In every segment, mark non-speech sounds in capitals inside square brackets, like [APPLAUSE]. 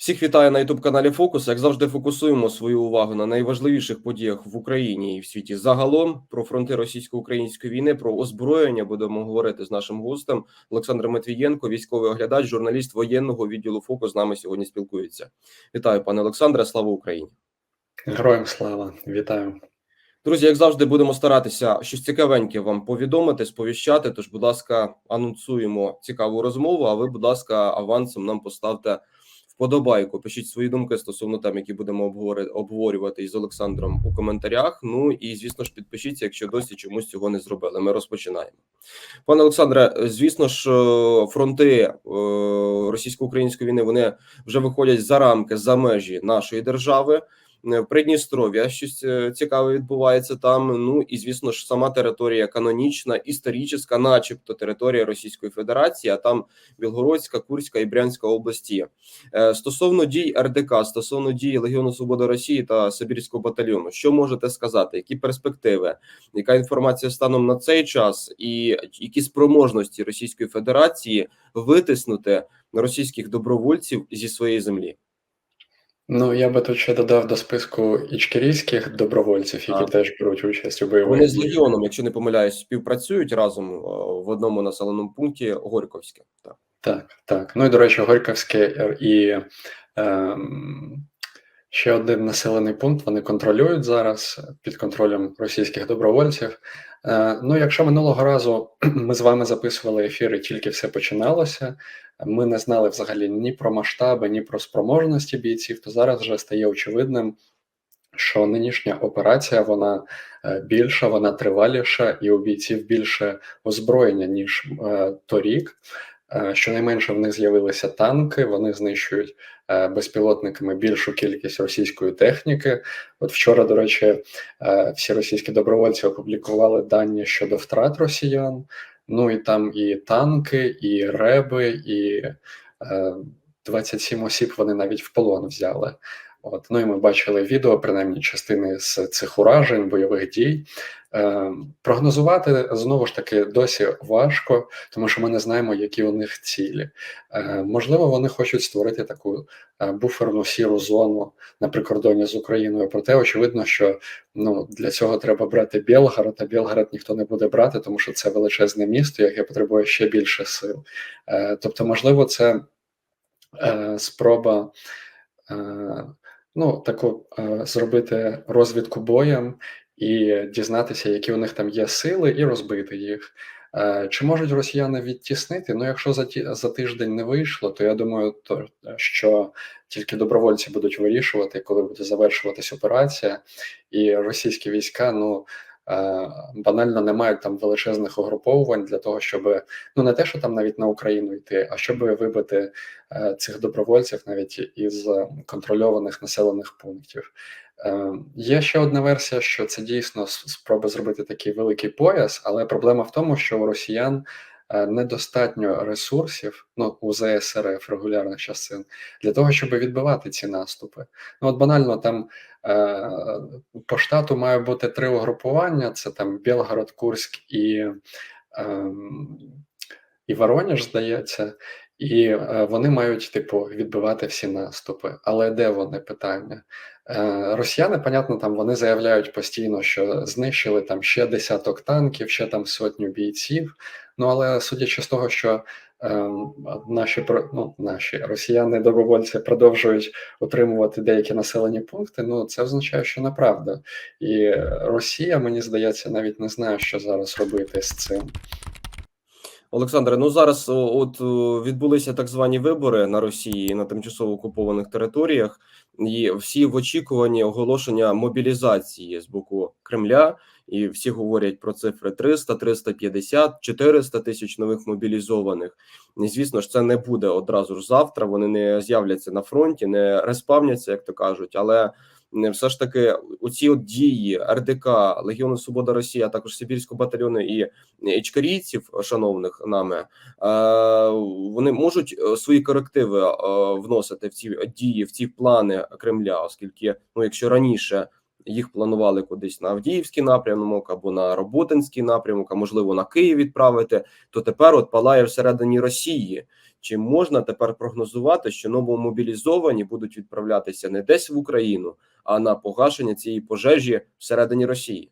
Всіх вітаю на youtube каналі Фокус. Як завжди, фокусуємо свою увагу на найважливіших подіях в Україні і в світі загалом про фронти російсько-української війни, про озброєння. Будемо говорити з нашим гостем Олександром Матвієнко, військовий оглядач, журналіст воєнного відділу Фокус з нами сьогодні спілкується. Вітаю, пане Олександре. Слава Україні! Героям слава, вітаю. Друзі, як завжди, будемо старатися щось цікавеньке вам повідомити, сповіщати. Тож, будь ласка, анонсуємо цікаву розмову. А ви, будь ласка, авансом нам поставте вподобайку. Пишіть свої думки стосовно тем, які будемо обговорювати із Олександром у коментарях. Ну і звісно ж, підпишіться, якщо досі чомусь цього не зробили. Ми розпочинаємо. Пане Олександре, звісно ж, е, фронти е, російсько-української війни вони вже виходять за рамки за межі нашої держави. В Придністров'я щось е, цікаве відбувається там. Ну і звісно ж, сама територія канонічна, історична, начебто територія Російської Федерації, а там Білгородська, Курська і Брянська області. Е, Стосовно дій РДК, стосовно дій Легіону Свободи Росії та Сибірського батальйону, що можете сказати? Які перспективи? Яка інформація станом на цей час, і які спроможності Російської Федерації витиснути російських добровольців зі своєї землі? Ну, я би тут ще додав до списку ічкерійських добровольців, які А. теж беруть участь у бойових Вони з легіоном, якщо не помиляюсь, співпрацюють разом в одному населеному пункті Горьковське. Так. Так, так. Ну і до речі, Горьковське е, і ем, ще один населений пункт вони контролюють зараз під контролем російських добровольців. Е, ну, якщо минулого разу [CLEARS THROAT] ми з вами записували ефіри, тільки все починалося, ми не знали взагалі ні про масштаби, ні про спроможності бійців, то зараз вже стає очевидним, що нинішня операція вона е, більша, вона триваліша, і у бійців більше озброєння ніж е, торік. Е, Щонайменше в них з'явилися танки, вони знищують е, безпілотниками більшу кількість російської техніки. От вчора, до речі, е, всі російські добровольці опублікували дані щодо втрат росіян. Ну і там і танки, і реби, і е, 27 осіб вони навіть в полон взяли. От, ну і ми бачили відео, принаймні частини з цих уражень, бойових дій. Е, прогнозувати знову ж таки досі важко, тому що ми не знаємо, які у них цілі. Е, можливо, вони хочуть створити таку е, буферну сіру зону на прикордоні з Україною. Проте очевидно, що ну для цього треба брати Білгород, а Білгород ніхто не буде брати, тому що це величезне місто, яке потребує ще більше сил. Е, тобто, можливо, це е, спроба. Е, Ну, таку е, зробити розвідку боєм і дізнатися, які у них там є сили, і розбити їх. Е, Чи можуть росіяни відтіснити? Ну, якщо за ті за тиждень не вийшло, то я думаю, то що тільки добровольці будуть вирішувати, коли буде завершуватись операція, і російські війська, ну. Е, Банально не мають там величезних угруповувань для того, щоб ну не те, що там навіть на Україну йти, а щоб вибити е, цих добровольців навіть із контрольованих населених пунктів. Е, Є ще одна версія, що це дійсно спроба зробити такий великий пояс, але проблема в тому, що у росіян недостатньо ресурсів, ну у ЗСРФ регулярних частин для того, щоб відбивати ці наступи. Ну от банально там е, по штату має бути три угрупування: це там Білгород, Курськ і, Е, і Воронеж, здається. І е, вони мають типу відбивати всі наступи. Але де вони питання? Е, Росіяни, понятно, там вони заявляють постійно, що знищили там ще десяток танків, ще там сотню бійців. Ну але судячи з того, що е, наші ну, наші росіяни добровольці продовжують утримувати деякі населені пункти, ну це означає, що неправда. І Росія, мені здається, навіть не знає, що зараз робити з цим. Олександре, ну зараз от відбулися так звані вибори на Росії на тимчасово окупованих територіях, і всі в очікуванні оголошення мобілізації з боку Кремля, і всі говорять про цифри 300, 350, 400 тисяч нових мобілізованих. І, звісно ж, це не буде одразу ж завтра. Вони не з'являться на фронті, не респавняться, як то кажуть, але все ж таки оці от дії РДК, Легіону Свобода Росії, а також Сибірського батальйону і ічкарійців, шановних нами, е, вони можуть е, свої корективи е, вносити в ці дії, в ці плани Кремля, оскільки ну, якщо раніше їх планували кудись на Авдіївський напрямок або на Роботинський напрямок, а можливо на Київ відправити, то тепер от палає всередині Росії. Чи можна тепер прогнозувати, що новомобілізовані будуть відправлятися не десь в Україну, а на погашення цієї пожежі всередині Росії?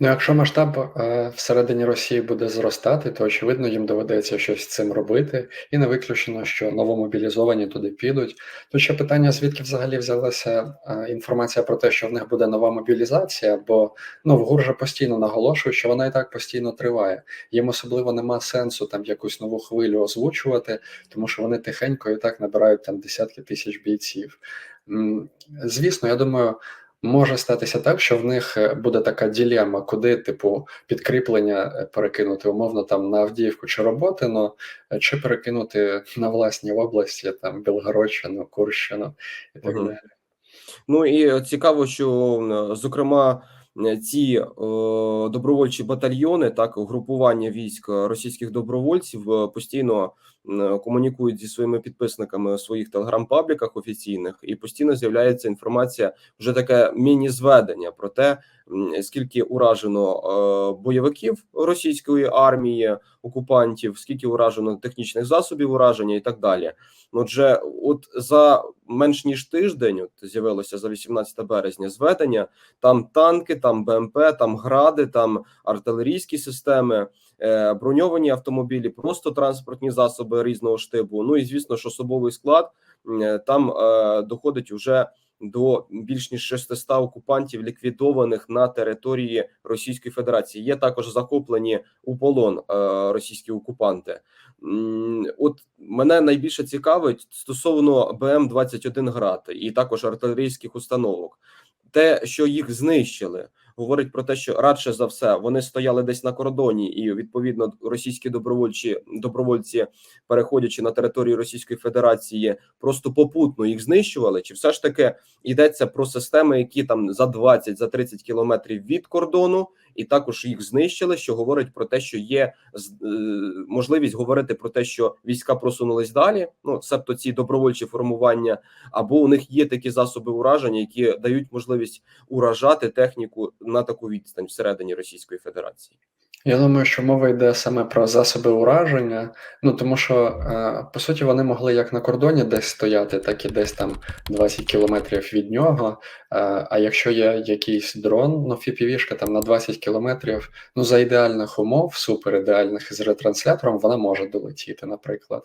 Ну, якщо масштаб е, всередині Росії буде зростати, то очевидно їм доведеться щось з цим робити, і не виключено, що новомобілізовані туди підуть. Тут ще питання, звідки взагалі взялася е, інформація про те, що в них буде нова мобілізація, бо ну в ГУР же постійно наголошує, що вона і так постійно триває. Їм особливо нема сенсу там якусь нову хвилю озвучувати, тому що вони тихенько і так набирають там десятки тисяч бійців. Звісно, я думаю. Може статися так, що в них е, буде така ділема, куди, типу, підкріплення е, перекинути умовно там на Авдіївку чи Роботино, е, чи перекинути на власні області, там Білгородщину, Курщину і так далі. Ну і цікаво, що зокрема ці е, добровольчі батальйони, так угрупування військ російських добровольців постійно комунікують зі своїми підписниками у своїх телеграм-пабліках офіційних, і постійно з'являється інформація, вже таке міні-зведення про те, скільки уражено е, бойовиків російської армії, окупантів, скільки уражено технічних засобів ураження і так далі. Отже, от за менш ніж тиждень, от з'явилося за 18 березня зведення. Там танки, там БМП, там гради, там артилерійські системи, е, броньовані автомобілі, просто транспортні засоби різного штибу. Ну і звісно, що особовий склад е, там е, доходить уже до більш ніж 600 окупантів, ліквідованих на території Російської Федерації. Є також захоплені у полон е, російські окупанти. От мене найбільше цікавить стосовно БМ 21 град і також артилерійських установок. Те, що їх знищили, говорить про те, що радше за все вони стояли десь на кордоні, і відповідно російські добровольчі добровольці, переходячи на територію Російської Федерації, просто попутно їх знищували. Чи все ж таки йдеться про системи, які там за 20 за 30 кілометрів від кордону, і також їх знищили, що говорить про те, що є е, можливість говорити про те, що війська просунулись далі. Ну себто ці добровольчі формування, або у них є такі засоби ураження, які дають можливість уражати техніку на таку відстань всередині Російської Федерації. Я думаю, що мова йде саме про засоби ураження. Ну тому що е, по суті вони могли як на кордоні десь стояти, так і десь там 20 кілометрів від нього. Е, а якщо є якийсь дрон, ну фіпівішка там на 20 кілометрів, ну за ідеальних умов, супер ідеальних із ретранслятором, вона може долетіти, наприклад.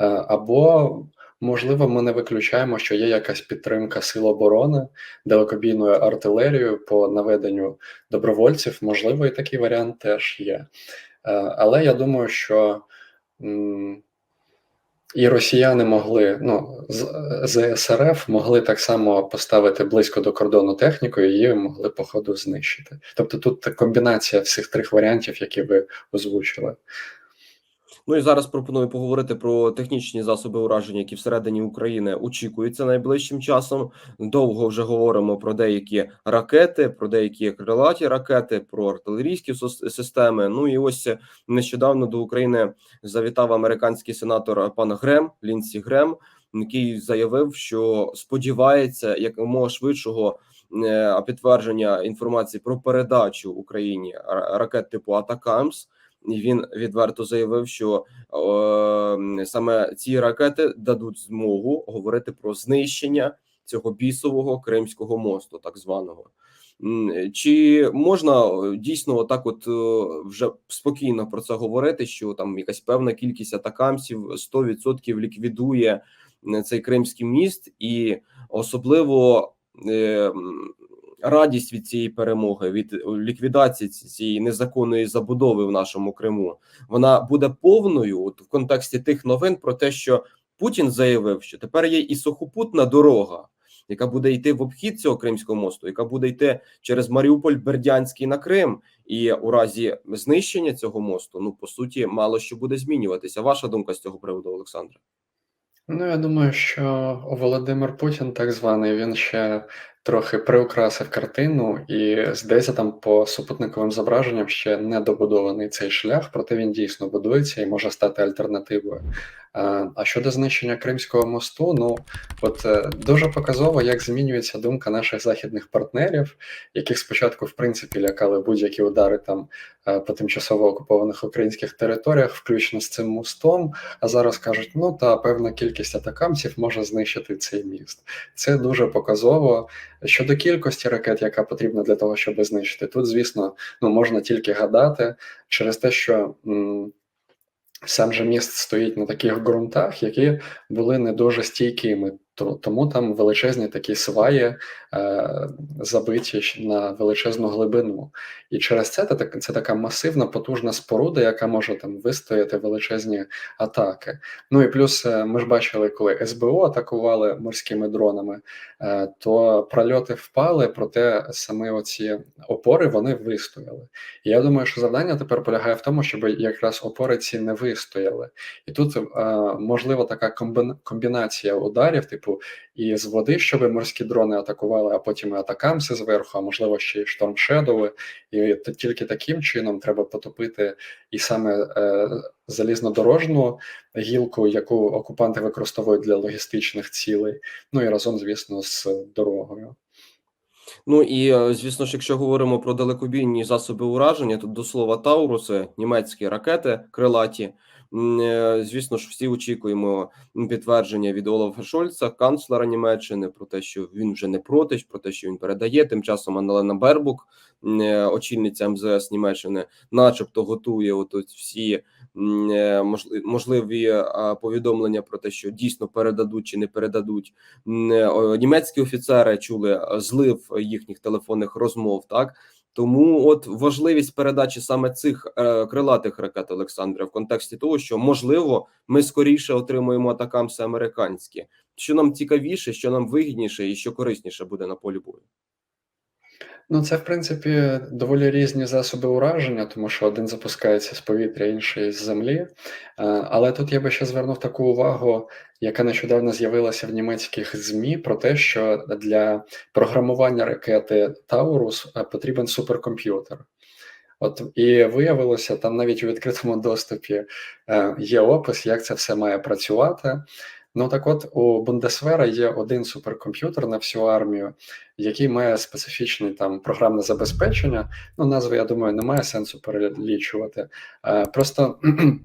Е, або Можливо, ми не виключаємо, що є якась підтримка сил оборони далекобійною артилерією по наведенню добровольців, можливо, і такий варіант теж є. Е, Але я думаю, що і росіяни могли, ну, з, СРФ могли так само поставити близько до кордону техніку, і її могли по ходу знищити. Тобто тут комбінація всіх трьох варіантів, які ви озвучили. Ну і зараз пропоную поговорити про технічні засоби ураження, які всередині України очікуються найближчим часом. Довго вже говоримо про деякі ракети, про деякі крилаті ракети, про артилерійські системи. Ну і ось нещодавно до України завітав американський сенатор пан Грем Лінсі Грем, який заявив, що сподівається якомога швидшого е, підтвердження інформації про передачу Україні ракет типу Атакамс. Він відверто заявив, що е, саме ці ракети дадуть змогу говорити про знищення цього бісового Кримського мосту, так званого. Чи можна дійсно так, от вже спокійно про це говорити? Що там якась певна кількість атакамсів 100% ліквідує цей Кримський міст, і особливо е, радість від цієї перемоги, від ліквідації цієї незаконної забудови в нашому Криму, вона буде повною от в контексті тих новин про те, що Путін заявив, що тепер є і сухопутна дорога, яка буде йти в обхід цього Кримського мосту, яка буде йти через Маріуполь Бердянський на Крим, і у разі знищення цього мосту, ну по суті, мало що буде змінюватися. Ваша думка з цього приводу, Олександре? Ну, я думаю, що Володимир Путін, так званий, він ще трохи приукрасив картину, і здається, там по супутниковим зображенням ще не добудований цей шлях, проте він дійсно будується і може стати альтернативою. А, щодо знищення Кримського мосту, ну от е, дуже показово, як змінюється думка наших західних партнерів, яких спочатку в принципі лякали будь-які удари там е, по тимчасово окупованих українських територіях, включно з цим мостом. А зараз кажуть, ну та певна кількість атакамців може знищити цей міст. Це дуже показово. Щодо кількості ракет, яка потрібна для того, щоб знищити, тут, звісно, ну можна тільки гадати через те, що. м, Сам же міст стоїть на таких ґрунтах, які були не дуже стійкими, тому там величезні такі сваї е, забиті на величезну глибину. І через це це, така масивна, потужна споруда, яка може там вистояти величезні атаки. Ну і плюс е, ми ж бачили, коли СБО атакували морськими дронами, е, то прольоти впали, проте саме оці опори вони вистояли. І я думаю, що завдання тепер полягає в тому, щоб якраз опори ці не вистояли. І тут е, можливо така комбін- комбінація ударів, типу, і з води, щоб морські дрони атакували, а потім і атакамси зверху, а можливо ще й штормшедови. І тільки таким чином треба потопити і саме е, залізнодорожну гілку, яку окупанти використовують для логістичних цілей. Ну і разом, звісно, з дорогою. Ну і е, звісно ж, якщо говоримо про далекобійні засоби ураження, то до слова Тауруси, німецькі ракети крилаті. Е, Звісно ж, всі очікуємо підтвердження від Олафа Шольца, канцлера Німеччини, про те, що він вже не проти, про те, що він передає. Тим часом Аннелена Бербук, е, очільниця МЗС Німеччини, начебто готує от от всі е, можли- можливі повідомлення про те, що дійсно передадуть чи не передадуть. Німецькі офіцери чули злив їхніх телефонних розмов, так тому от важливість передачі саме цих е, крилатих ракет Олександра в контексті того, що можливо ми скоріше отримуємо атакамси американські. Що нам цікавіше, що нам вигідніше і що корисніше буде на полі бою. Ну, це, в принципі, доволі різні засоби ураження, тому що один запускається з повітря, інший з землі. Е, Але тут я би ще звернув таку увагу, яка нещодавно з'явилася в німецьких ЗМІ, про те, що для програмування ракети Таурус е, потрібен суперкомп'ютер. От і виявилося, там навіть у відкритому доступі е, є опис, як це все має працювати. Ну так от у Бундесвера є один суперкомп'ютер на всю армію, який має специфічне там програмне забезпечення. Ну, назви, я думаю, немає сенсу перелічувати. Е, Просто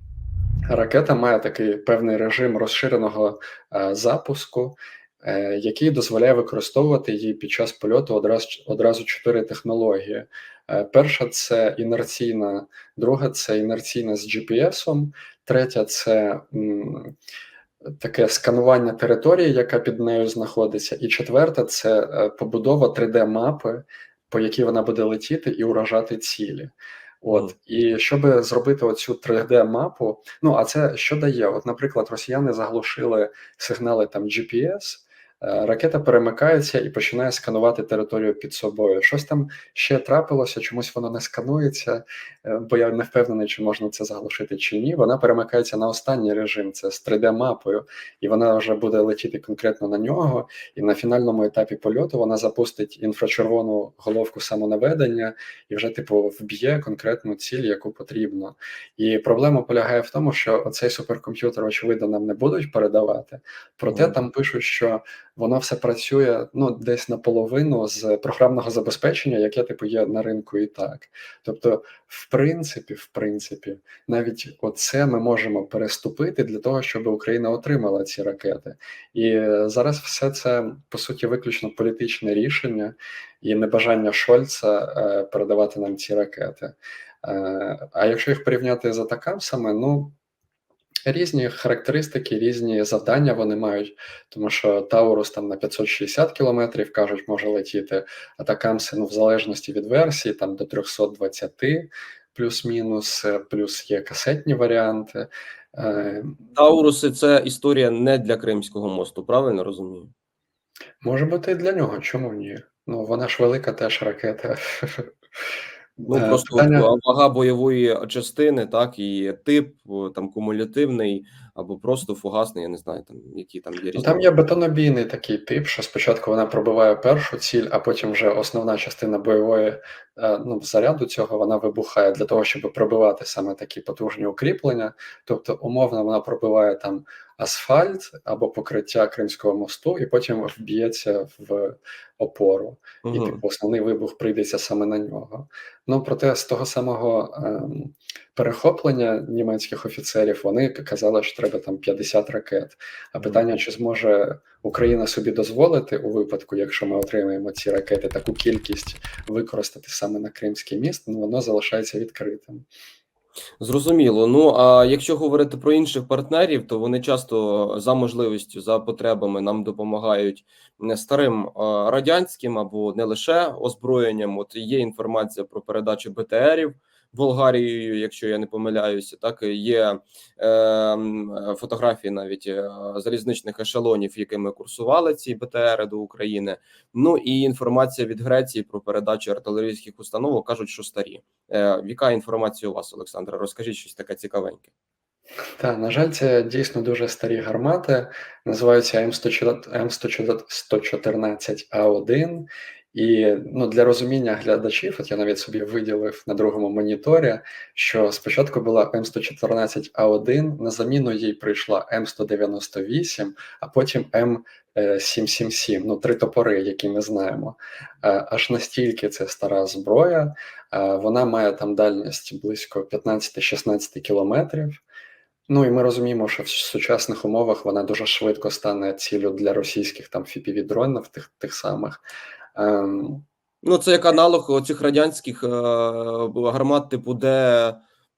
[CLEARS THROAT] ракета має такий певний режим розширеного е, запуску, е, який дозволяє використовувати її під час польоту одразу одразу чотири технології. Перша це інерційна, друга це інерційна з GPS, третя це таке сканування території, яка під нею знаходиться, і четверта це е, побудова 3D-мапи, по якій вона буде летіти і уражати цілі. От і щоб зробити оцю 3D-мапу, ну а це що дає? От, наприклад, росіяни заглушили сигнали там GPS, ракета перемикається і починає сканувати територію під собою. Щось там ще трапилося, чомусь воно не сканується, е, бо я не впевнений, чи можна це заглушити чи ні. Вона перемикається на останній режим, це з 3D-мапою, і вона вже буде летіти конкретно на нього. І на фінальному етапі польоту вона запустить інфрачервону головку самонаведення і вже типу вб'є конкретну ціль, яку потрібно. І проблема полягає в тому, що цей суперкомп'ютер, очевидно, нам не будуть передавати. Проте Мгм. там пишуть, що воно все працює ну десь наполовину з програмного забезпечення, яке типу є на ринку і так. Тобто, в принципі, в принципі, навіть оце ми можемо переступити для того, щоб Україна отримала ці ракети. І зараз все це по суті виключно політичне рішення і небажання Шольца е, передавати нам ці ракети. Е, а якщо їх порівняти з атакамсами, ну різні характеристики, різні завдання вони мають, тому що Таурус там на 560 кілометрів кажуть, може летіти, атакамси, ну в залежності від версії, там до 320 плюс-мінус, е, плюс є касетні варіанти. Е, Тауруси це історія не для Кримського мосту, правильно розумію? Може бути і для нього, чому ні? Ну, вона ж велика теж ракета. [LAUGHS] Ну Е, просто питання- вага бойової частини, так і тип там кумулятивний або просто фугасний. Я не знаю, там які там є Ну, різні. там є бетонобійний такий тип, що спочатку вона пробиває першу ціль, а потім вже основна частина бойової е, ну, заряду цього вона вибухає для того, щоб пробивати саме такі потужні укріплення. Тобто, умовно, вона пробиває там асфальт або покриття Кримського мосту, і потім вб'ється в опору. І типу, основний вибух прийдеться саме на нього. Ну проте з того самого ем, перехоплення німецьких офіцерів вони казали, що треба там 50 ракет. А питання, чи зможе Україна собі дозволити у випадку, якщо ми отримаємо ці ракети, таку кількість використати саме на Кримський міст, ну воно залишається відкритим. Зрозуміло. Ну а якщо говорити про інших партнерів, то вони часто за можливістю, за потребами нам допомагають не старим радянським або не лише озброєнням. От є інформація про передачу БТРів Болгарією, якщо я не помиляюся, так є е, фотографії навіть е, залізничних ешелонів, якими курсували ці БТРи до України. Ну і інформація від Греції про передачу артилерійських установок кажуть, що старі. Е, Яка інформація у вас, Олександра? Розкажіть щось таке цікавеньке. Та, на жаль, це дійсно дуже старі гармати, називаються М114А1. І ну, для розуміння глядачів, от я навіть собі виділив на другому моніторі, що спочатку була М114А1, на заміну їй прийшла М198, а потім М777, ну три топори, які ми знаємо. Е, Аж настільки це стара зброя, е, вона має там дальність близько 15-16 кілометрів. Ну і ми розуміємо, що в сучасних умовах вона дуже швидко стане ціллю для російських там fpv дронів тих, тих самих. Ем, Ну, це як аналог цих радянських е, гармат, типу,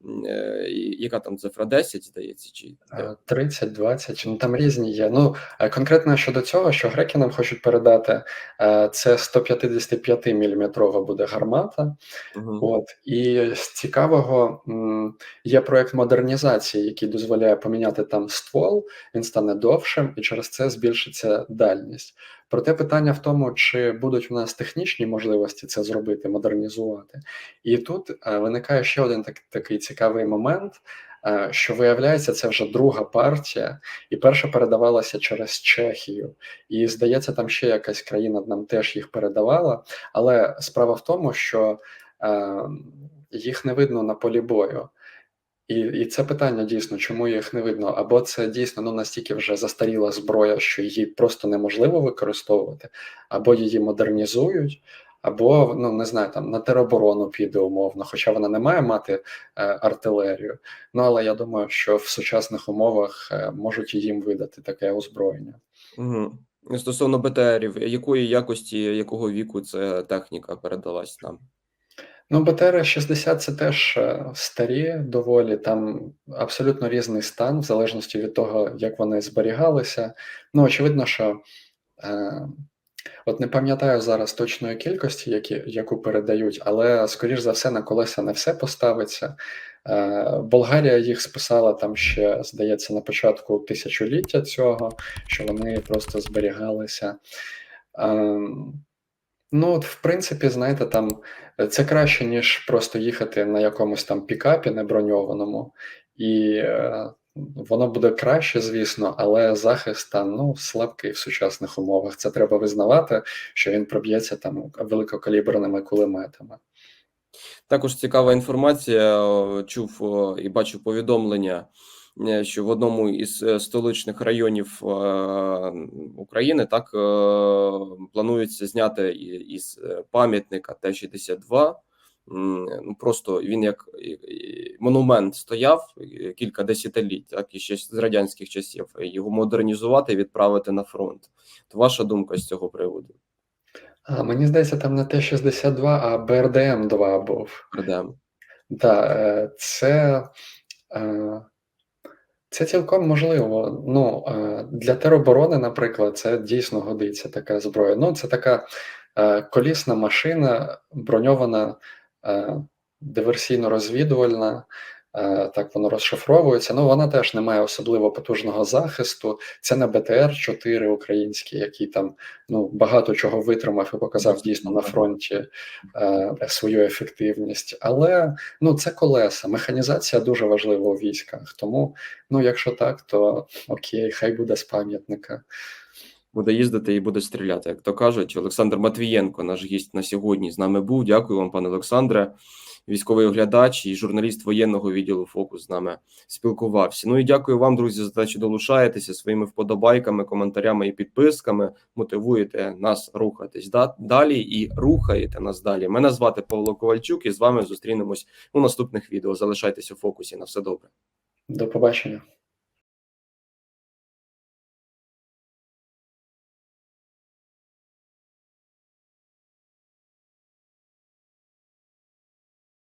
м, е, яка там цифра 10, здається, чи де? е, 30, 20, ну там різні є. Ну е, конкретно щодо цього, що греки нам хочуть передати, е, це 155 мм буде гармата. Мгм. От і з цікавого є проект модернізації, який дозволяє поміняти там ствол, він стане довшим, і через це збільшиться дальність. Проте питання в тому, чи будуть у нас технічні можливості це зробити, модернізувати. І тут е, виникає ще один так, такий цікавий момент. е, Що виявляється, це вже друга партія, і перша передавалася через Чехію. І здається, там ще якась країна нам теж їх передавала. Але справа в тому, що е, їх не видно на полі бою. І, і це питання дійсно, чому їх не видно? Або це дійсно ну настільки вже застаріла зброя, що її просто неможливо використовувати, або її модернізують, або ну не знаю, там на тероборону піде умовно, хоча вона не має мати е, артилерію. Ну але я думаю, що в сучасних умовах е, можуть їм видати таке озброєння. Мгм. Стосовно БТРів, якої якості, якого віку ця техніка передалась нам? Ну, БТР-60 це теж е, старі доволі, там абсолютно різний стан, в залежності від того, як вони зберігалися. Ну, очевидно, що е, от не пам'ятаю зараз точної кількості, які, яку передають, але, скоріш за все, на колеса не все поставиться. Е, Болгарія їх списала там ще, здається, на початку тисячоліття цього, що вони просто зберігалися. Ем, Ну, от, в принципі, знаєте, там е, це краще, ніж просто їхати на якомусь там пікапі неброньованому, і е, воно буде краще, звісно, але захист там ну, слабкий в сучасних умовах. Це треба визнавати, що він проб'ється там великокаліберними кулеметами. Також цікава інформація. Чув і бачив повідомлення, що в одному із е, столичних районів е, України так е, планується зняти із е, пам'ятника Т-62. Ну просто він як монумент стояв е, кілька десятиліть, так і ще з радянських часів. Його модернізувати і відправити на фронт. То ваша думка з цього приводу? А мені здається, там не Т-62, а БРДМ-2 був. Передаємо. Так, е, це, е, це цілком можливо. Ну, е, для тероборони, наприклад, це дійсно годиться така зброя. Ну, це така е, колісна машина, броньована, е, диверсійно-розвідувальна. Е, Так воно розшифровується. Ну вона теж не має особливо потужного захисту. Це не БТР 4 український, який там ну багато чого витримав і показав дійсно на фронті е, свою ефективність. Але ну це колеса. Механізація дуже важлива у військах. Тому, ну якщо так, то окей, хай буде з пам'ятника. Буде їздити і буде стріляти, як то кажуть. Олександр Матвієнко, наш гість на сьогодні, з нами був. Дякую вам, пане Олександре. Військовий оглядач і журналіст воєнного відділу Фокус з нами спілкувався. Ну і дякую вам, друзі, за те, що долучаєтеся своїми вподобайками, коментарями і підписками. Мотивуєте нас рухатись далі і рухаєте нас далі. Мене звати Павло Ковальчук, і з вами зустрінемось у наступних відео. Залишайтеся у фокусі. На все добре. До побачення.